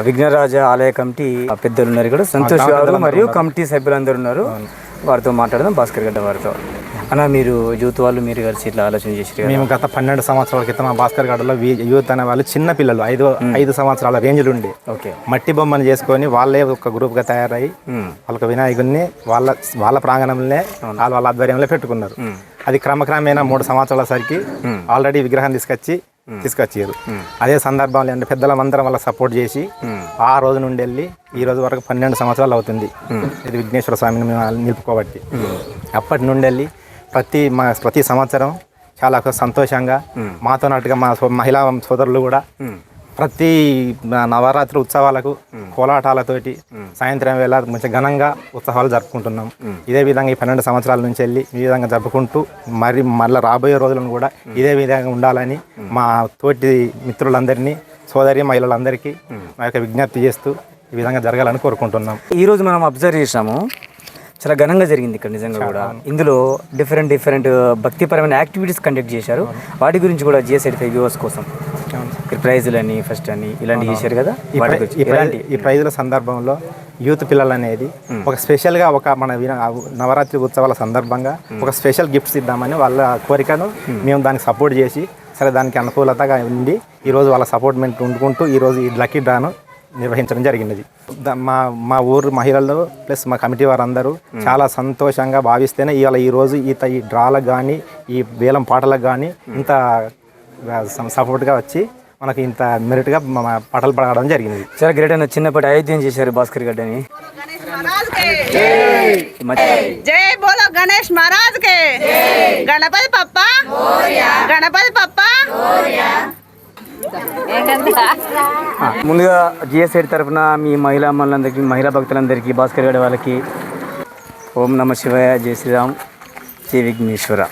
విఘ్నరాజ ఆలయ కమిటీ పెద్దలు ఉన్నారు ఇక్కడ. సంతోష్ గారు మరియు కమిటీ సభ్యులందరూ ఉన్నారు. వారితో మాట్లాడదాం. భాస్కర్ గడ్డ వారితో. అన్న మీరు యూత్ వాళ్ళు మీరు కలిసి ఇట్లా ఆలోచన కదా? మేము గత పన్నెండు సంవత్సరాల క్రితం భాస్కర్ గడలో యూత్ అనే వాళ్ళు చిన్న పిల్లలు ఐదు ఐదు సంవత్సరాల రేంజ్లు ఉండి. ఓకే. మట్టి బొమ్మను చేసుకొని వాళ్ళే ఒక గ్రూప్గా తయారై వాళ్ళకి వినాయకుడిని వాళ్ళ వాళ్ళ ప్రాంగణంలో వాళ్ళ వాళ్ళ ఆధ్వర్యంలో పెట్టుకున్నారు. అది క్రమక్రమేణా మూడు సంవత్సరాల సరికి ఆల్రెడీ విగ్రహం తీసుకొచ్చి తీసుకొచ్చారు. అదే సందర్భంలో అంటే పెద్దలందరం వాళ్ళకి సపోర్ట్ చేసి ఆ రోజు నుండి వెళ్ళి ఈ రోజు వరకు పన్నెండు సంవత్సరాలు అవుతుంది. ఇది విఘ్నేశ్వర స్వామిని మేము నిలుపుకోబట్టి. అప్పటి నుండి వెళ్ళి ప్రతి మా ప్రతి సంవత్సరం చాలా సంతోషంగా మాతో నాటుగా మా మహిళా సోదరులు కూడా ప్రతి నవరాత్రి ఉత్సవాలకు కోలాటాలతోటి సాయంత్రం వేళ మంచి ఘనంగా ఉత్సవాలు జరుపుకుంటున్నాం. ఇదే విధంగా ఈ పన్నెండు సంవత్సరాల నుంచి వెళ్ళి ఈ విధంగా జరుపుకుంటూ మరి మళ్ళీ రాబోయే రోజులను కూడా ఇదే విధంగా ఉండాలని మా తోటి మిత్రులందరినీ సోదరి మహిళలందరికీ మా యొక్క విజ్ఞప్తి చేస్తూ ఈ విధంగా జరగాలని కోరుకుంటున్నాం. ఈ రోజు మనం అబ్జర్వ్ చేసాము చాలా ఘనంగా జరిగింది ఇక్కడ నిజంగా కూడా. ఇందులో డిఫరెంట్ డిఫరెంట్ భక్తిపరమైన యాక్టివిటీస్ కండక్ట్ చేశారు. వాటి గురించి కూడా జిఎస్ ఎయిటీ ఫైవ్ వ్యూవర్స్ కోసం. ఇక్కడ ప్రైజులు అని ఫస్ట్ అని ఇలాంటివి చేశారు కదా? గురించి ఈ ప్రైజుల సందర్భంలో యూత్ పిల్లలు అనేది ఒక స్పెషల్గా ఒక మన విన- నవరాత్రి ఉత్సవాల సందర్భంగా ఒక స్పెషల్ గిఫ్ట్స్ ఇద్దామని వాళ్ళ కోరికను మేము దానికి సపోర్ట్ చేసి సరే దానికి అనుకూలతగా ఉండి ఈరోజు వాళ్ళ సపోర్ట్మెంట్ ఉండుకుంటూ ఈరోజు ఈ లక్కీ డ్రాను నిర్వహించడం జరిగినది. మా మా ఊరు మహిళలు ప్లస్ మా కమిటీ వారందరూ చాలా సంతోషంగా భావిస్తేనే ఇవాళ ఈరోజు ఈత ఈ డ్రాలకు కానీ ఈ వేలం పాటలకు కానీ ఇంత సపోర్ట్గా వచ్చి మనకి ఇంత మెరిట్గా పాటలు పడగడం జరిగింది. చాలా గ్రేట్ అయిన చిన్నప్పటి అయోధ్యం చేశారు భాస్కర్ గడ్డ అని. జై బోలో గణేష్ మహారాజ్ కే. గణపతి పప్ప. గణపతి పప్ప. ముందుగా జిఎస్ఐడి తరఫున మీ మహిళా అమ్మలందరికీ మహిళా భక్తులందరికీ భాస్కర్ గడ్డ వాళ్ళకి ఓం నమ శివాయ జై శ్రీరామ్ జయ విఘ్నేశ్వర.